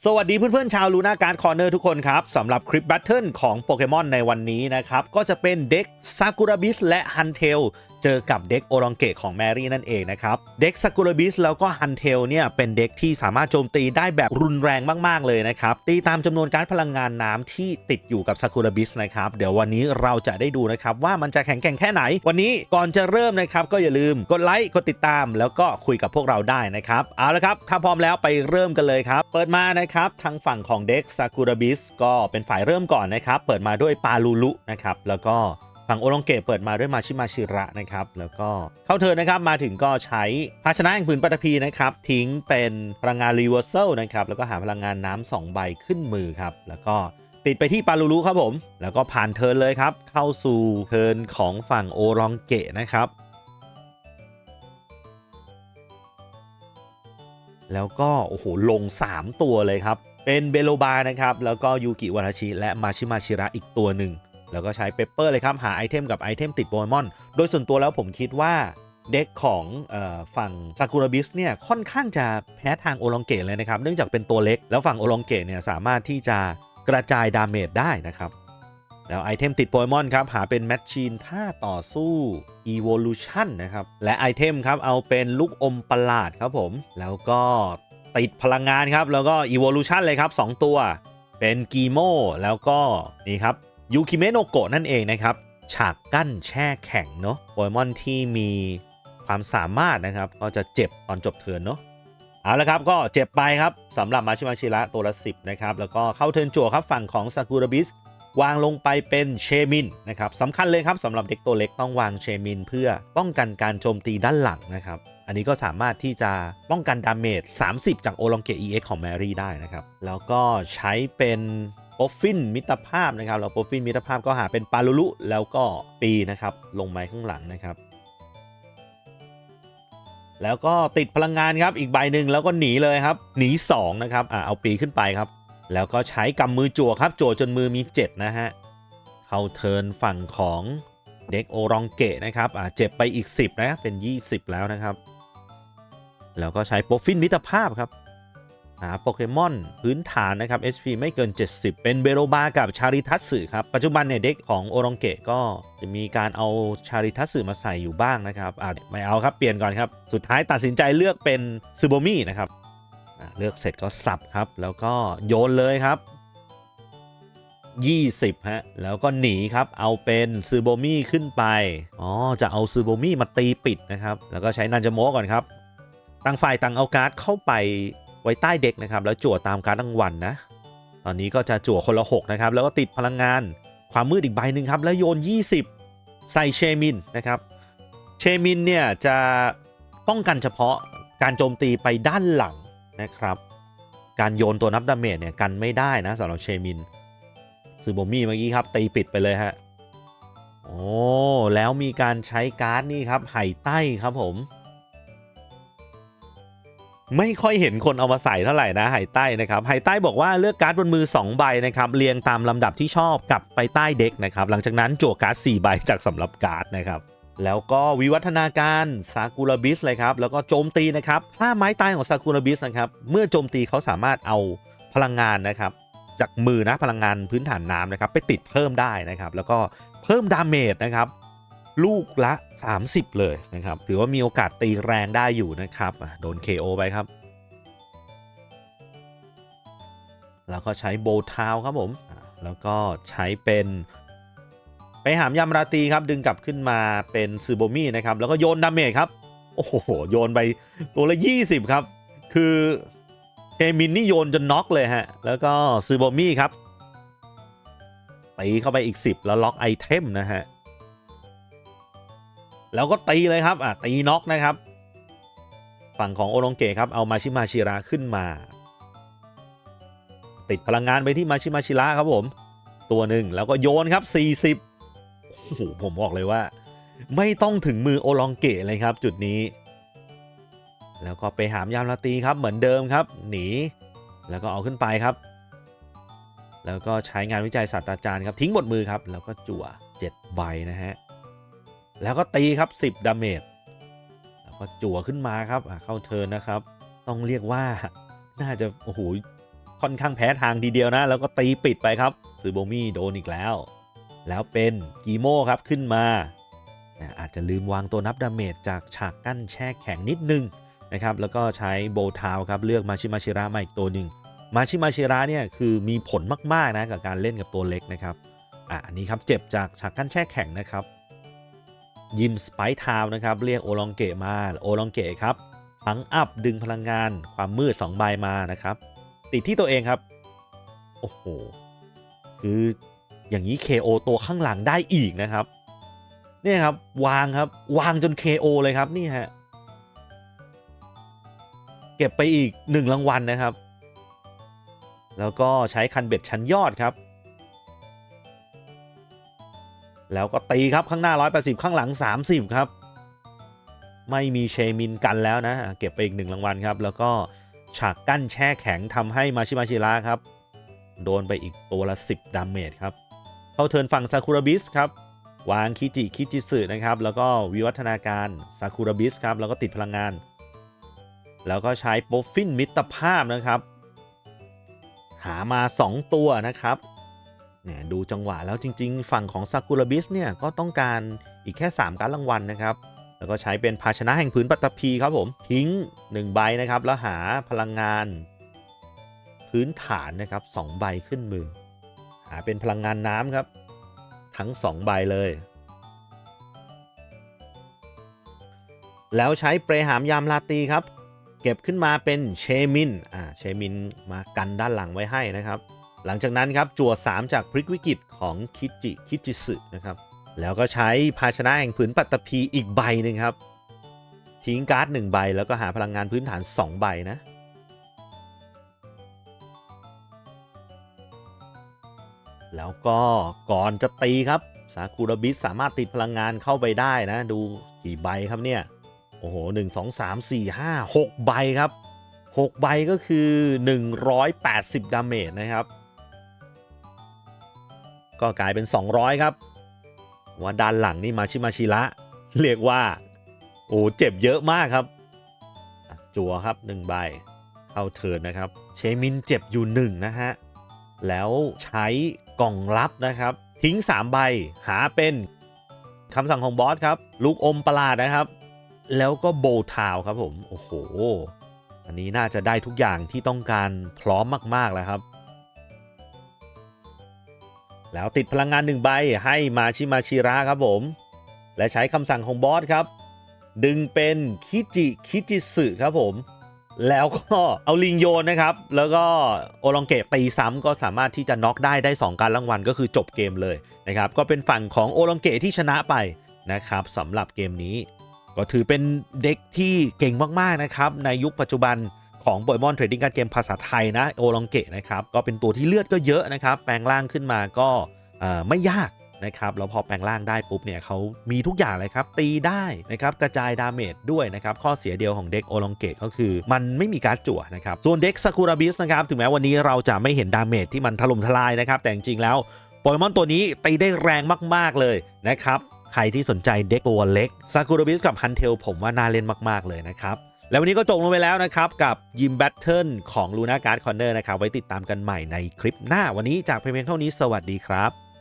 สวัสดีเพื่อนๆชาวลูน่าการ์ดคอร์เนอร์ทุกคนครับสำหรับคลิปแบทเทิลของโปเกมอนในวันนี้นะครับ ก็จะเป็นเด็กซากุระบิสและฮันเทล เจอกับเด็กโอรองเกะของแมรี่นั่นเองนะครับ เด็กซากุระบิสแล้วก็ฮันเทลเนี่ยเป็นเด็กที่สามารถโจมตีได้แบบรุนแรงมาก ๆ เลยนะครับ ตีตามจำนวนการพลังงานน้ำที่ติดอยู่กับซากุระบิสนะครับ เดี๋ยววันนี้เราจะได้ดูนะครับว่ามันจะแข็งแกร่งแค่ไหน วันนี้ก่อนจะเริ่มนะครับก็อย่าลืมกดไลค์กดติดตาม แล้วก็คุยกับพวกเราได้นะครับเอาละครับถ้าพร้อมแล้วไปเริ่มกันเลยครับเปิดมานะครับทางฝั่งของเด็กซากุระบิสก็เป็นฝ่ายเริ่มก่อนนะครับเปิดมาด้วยปาลูลุนะครับแล้วก็ ฝั่งโอลองเกะเปิดมาด้วยมาชิมาชิระนะครับ แล้วก็เข้าเทินนะครับมาถึงก็ใช้ภาชนะแห่งผืนปฐพีนะครับ ทิ้งเป็นพลังงานรีเวอร์ซลนะครับ แล้วก็หาพลังงานน้ำสองใบขึ้นมือครับ แล้วก็ติดไปที่ปาลูรุครับผม แล้วก็ผ่านเทินเลยครับ เข้าสู่เทินของฝั่งโอรองเกะนะครับ แล้วก็โอ้โหลง 3 ตัวเลยครับ เป็นเบโลบานะครับ แล้วก็ยูกิวาราชิ และมาชิมาชิระอีกตัวหนึ่ง แล้วก็ใช้เปเปอร์เลยครับ หาไอเทมกับไอเทมติดโปเกมอน โดยส่วนตัวแล้วผมคิดว่าเด็กของออฝั่งซากุระบิสเนี่ยค่อนข้างจะแพ้ทางโอลองเกะเลยนะครับ เนื่องจากเป็นตัวเล็ก แล้วฝั่งโอลองเกะเนี่ยสามารถที่จะกระจายดาเมจได้นะครับ แล้วไอเทมติดโปเกมอนครับ หาเป็นแมชชีนท่าต่อสู้ Evolution นะครับ และไอเทมครับ เอาเป็นลูกอมประหลาดครับผม แล้วก็ติดพลังงานครับ แล้วก็ Evolution เลยครับ 2 ตัว เป็นกีโมแล้วก็นี่ครับ ยูคิเมโนโกะนั่นเองนะครับ ฉากกั้นแช่แข็งเนาะโปเกมอนที่มีความสามารถนะครับ ก็จะเจ็บตอนจบเทิร์นเนาะเอาละครับก็เจ็บไปครับสำหรับมาชิมาชิระตัวละ10นะครับ แล้วก็เข้าเทิร์นจั่วครับฝั่งของซากุระบิสวางลงไปเป็นเชมินนะครับสำคัญเลยครับสำหรับเด็กตัวเล็กต้องวางเชมินเพื่อป้องกันการโจมตีด้านหลังนะครับ อันนี้ก็สามารถที่จะป้องกันดาเมจ 30 จากโอลองเกะ EX ของแมรี่ได้นะครับ แล้วก็ใช้เป็น โปฟินมิตรภาพนะครับแล้วโปฟินมิตรภาพก็หาเป็นปาลุลุแล้วก็ปีนะครับลงไปข้างหลังนะครับ แล้วก็ติดพลังงานครับอีกใบหนึ่งแล้วก็หนีเลยครับ หนี2นะครับอ่าเอาปีขึ้นไปครับ แล้วก็ใช้กำมือจั่วครับจั่วจนมือมี 7 นะฮะเข้าเทินฝั่งของเด็กโอรองเกะนะครับอ่าเจ็บไปอีก 10 นะเป็น 20 แล้วนะครับ แล้วก็ใช้โปรฟินมิตรภาพครับ หาโปเกมอนพื้นฐานนะครับ HP ไม่เกิน 70 เป็นเบโรบากับชาริทัตสึครับ ปัจจุบันเนี่ยเด็กของโอรองเกะก็จะมีการเอาชาริทัตสึมาใส่อยู่บ้างนะครับอ่าไม่เอาครับเปลี่ยนก่อนครับ สุดท้ายตัดสินใจเลือกเป็นซูโบมี่นะครับเลือกเสร็จก็สับครับ แล้วก็โยนเลยครับ20ฮะแล้วก็หนีครับเอาเป็นซูโบมี่ขึ้นไปอ๋อจะเอาซูโบมี่มาตีปิดนะครับ แล้วก็ใช้นันจโมก่อนครับต่างฝ่ายต่างเอาการ์ดเข้าไป ไว้ใต้เด็กนะครับ แล้วจั่วตามการรางวัลนะตอนนี้ก็จะจั่วคนละ6นะครับแล้วก็ติดพลังงานความมืดอีกใบหนึ่งครับ แล้วโยน 20 ใส่เชมินนะครับ เชมินเนี่ยจะป้องกันเฉพาะการโจมตีไปด้านหลังนะครับ การโยนตัวนับดาเมจเนี่ยกันไม่ได้นะสำหรับเชมินซูโบมี่เมื่อกี้ครับตีปิดไปเลยฮะโอ้แล้วมีการใช้การ์ดนี่ครับไห่ใต้ครับผม ไม่ค่อยเห็นคนเอามาใส่เท่าไหร่นะไห่ใต้นะครับไห่ใต้บอกว่าเลือกการ์ดบนมือ 2 ใบนะครับเรียงตามลำดับที่ชอบกลับไปใต้เด็กนะครับหลังจากนั้นจั่วการ์ด4ใบจากสำหรับการ์ดนะครับแล้วก็วิวัฒนาการซากุระบิสเลยครับแล้วก็โจมตีนะครับถ้าไม้ตายของซากุระบิสนะครับเมื่อโจมตีเขาสามารถเอาพลังงานนะครับจากมือนะพลังงานพื้นฐานน้ำนะครับไปติดเพิ่มได้นะครับแล้วก็เพิ่มดาเมจนะครับ ลูกละ 30 เลยนะครับ ถือว่ามีโอกาสตีแรงได้อยู่นะครับโดน KO ไปครับ แล้วก็ใช้โบทาวครับผม แล้วก็ใช้เป็นไปหามยำราตีครับ ดึงกลับขึ้นมาเป็นซูโบมี่นะครับ แล้วก็โยนดาเมจครับ โอ้โห โยนไปตัวละ 20 ครับ คือเคมินนี่โยนจนน็อกเลยฮะ แล้วก็ซูโบมี่ครับตีเข้าไปอีก 10 แล้วล็อกไอเทมนะฮะ แล้วก็ตีเลยครับอะตีน็อกนะครับ ฝั่งของโอลงเกะครับเอามาชิมาชิระขึ้นมา ติดพลังงานไปที่มาชิมาชิระครับผม ตัวหนึ่งแล้วก็โยนครับ 40โอ้โหผมบอกเลยว่า ไม่ต้องถึงมือโอลองเกะเลยครับ จุดนี้ แล้วก็ไปหามยามลาตีครับเหมือนเดิมครับ หนี แล้วก็เอาขึ้นไปครับแล้วก็ใช้งานวิจัยศาสตราจารย์ครับทิ้งหมดมือครับ แล้วก็จั่ว7ใบนะฮะ แล้วก็ตีครับ 10 ดาเมจแล้วก็จั่วขึ้นมาครับเข้าเทินนะครับ ต้องเรียกว่าน่าจะโอ้โหค่อนข้างแพ้ทางทีเดียวนะ แล้วก็ตีปิดไปครับซูโบมี่โดนอีกแล้ว แล้วเป็นกีโมครับขึ้นมาอาจจะลืมวางตัวนับดาเมจจากฉากกั้นแช่แข็งนิดนึงนะครับแล้วก็ใช้โบทาวครับเลือกมาชิมาชิระมาอีกตัวหนึ่งมาชิมาชิระเนี่ยคือมีผลมากๆนะกับการเล่นกับตัวเล็กนะครับอะอันนี้ครับเจ็บจากฉากกั้นแช่แข็งนะครับ ยิมสไปทาวนะครับ เรียกโอลองเกะมาโอลองเกะครับพลังอัพดึงพลังงานความมืด 2 ใบมานะครับ ติดที่ตัวเองครับ โอ้โห คืออย่างนี้ KO ตัวข้างหลังได้อีกนะครับ เนี่ยครับ วางครับ วางจน KO เลยครับนี่ฮะเก็บไปอีก 1 รางวัลนะครับ แล้วก็ใช้คันเบ็ดชั้นยอดครับ แล้วก็ตีครับข้างหน้า 180 ข้างหลัง 30 ครับ ไม่มีเชมินกันแล้วนะ เก็บไปอีกหนึ่งรางวัลครับ แล้วก็ฉากกั้นแช่แข็งทำให้มาชิมาชิระครับ โดนไปอีกตัวละ 10 ดาเมจครับ เข้าเทินฝั่งซากุระบิสครับ วางคิจิคิจิสึนะครับ แล้วก็วิวัฒนาการซากุระบิสครับ แล้วก็ติดพลังงาน แล้วก็ใช้โปฟินมิตรภาพนะครับ หามา 2 ตัวนะครับ เนี่ยดูจังหวะแล้วจริง ๆ ฝั่งของซากุระบิสเนี่ยก็ต้องการอีกแค่ 3 การรางวัลนะครับ แล้วก็ใช้เป็นภาชนะแห่งพื้นปัตตภีครับผมทิ้ง 1 ใบนะครับ แล้วหาพลังงาน พื้นฐานนะครับ2ใบขึ้นมือ หาเป็นพลังงานน้ำครับ ทั้ง 2 ใบเลย แล้วใช้เปรหามยามลาตีครับ เก็บขึ้นมาเป็นเชมินอ่าเชมินมากันด้านหลังไว้ให้นะครับ หลังจากนั้นครับจั่ว 3 จากพริกวิกฤตของคิจิคิจิสึนะครับแล้วก็ใช้ภาชนะแห่งผืนปัตตภีอีกใบหนึ่งครับ ทิ้งการ์ดหนึ่งใบแล้วก็หาพลังงานพื้นฐาน 2 ใบนะ แล้วก็ก่อนจะตีครับซากุระบิสสามารถติดพลังงานเข้าไปได้นะ ดูกี่ใบครับเนี่ย โอ้โห1 2 3 4 5 6ใบครับ 6 ใบก็คือ 180 ดาเมจนะครับ ก็กลายเป็น 200 ครับว่าด้านหลังนี่มาชิมาชิระเรียกว่าโอ้เจ็บเยอะมากครับ จัวครับ1ใบเข้าเทิร์นนะครับ เชมินเจ็บอยู่1นะฮะแล้วใช้กล่องลับนะครับ ทิ้ง 3 ใบหาเป็นคำสั่งของบอสครับ ลูกอมประหลาดนะครับ แล้วก็โบทาวครับผม โอ้โห อันนี้น่าจะได้ทุกอย่างที่ต้องการพร้อมมาก ๆ แล้วครับ แล้วติดพลังงานหนึ่งใบให้มาชิมาชิระครับผม และใช้คำสั่งของบอสครับ ดึงเป็นคิจิคิจิสึครับผม แล้วก็เอาลิงโยนนะครับ แล้วก็โอลองเกตตีซ้ำก็สามารถที่จะน็อกได้ได้ 2 การรางวัลก็คือจบเกมเลยนะครับ ก็เป็นฝั่งของโอลองเกตที่ชนะไปนะครับสำหรับเกมนี้ ก็ถือเป็นเด็กที่เก่งมากๆนะครับในยุคปัจจุบัน ของโปเกมอนเทรดดิ้งการเกมภาษาไทยนะโอลองเกะนะครับก็เป็นตัวที่เลือดก็เยอะนะครับ แปลงร่างขึ้นมาก็ไม่ยากนะครับแล้วพอแปลงร่างได้ปุ๊บเนี่ยเขามีทุกอย่างเลยครับ ตีได้นะครับกระจายดาเมจด้วยนะครับ ข้อเสียเดียวของเด็กโอลองเกะก็คือ มันไม่มีการดจั่วนะครับ ส่วนเด็กซากุระบิสนะครับถึงแม้วันนี้เราจะไม่เห็นดาเมจที่มันถล่มทลายนะครับ แต่จริงๆแล้วโปเกมอนตัวนี้ตีได้แรงมากๆเลยนะครับ ใครที่สนใจเด็กตัวเล็กซากุระบิสกับฮันเทลผมว่าน่าเล่นมากๆเลยนะครับ แล้ววันนี้ก็จบลงไปแล้วนะครับ กับยิมแบทเทิลของลูน่าการ์ดคอนเนอร์นะครับ ไว้ติดตามกันใหม่ในคลิปหน้าวันนี้จากเพียงเท่านี้สวัสดีครับ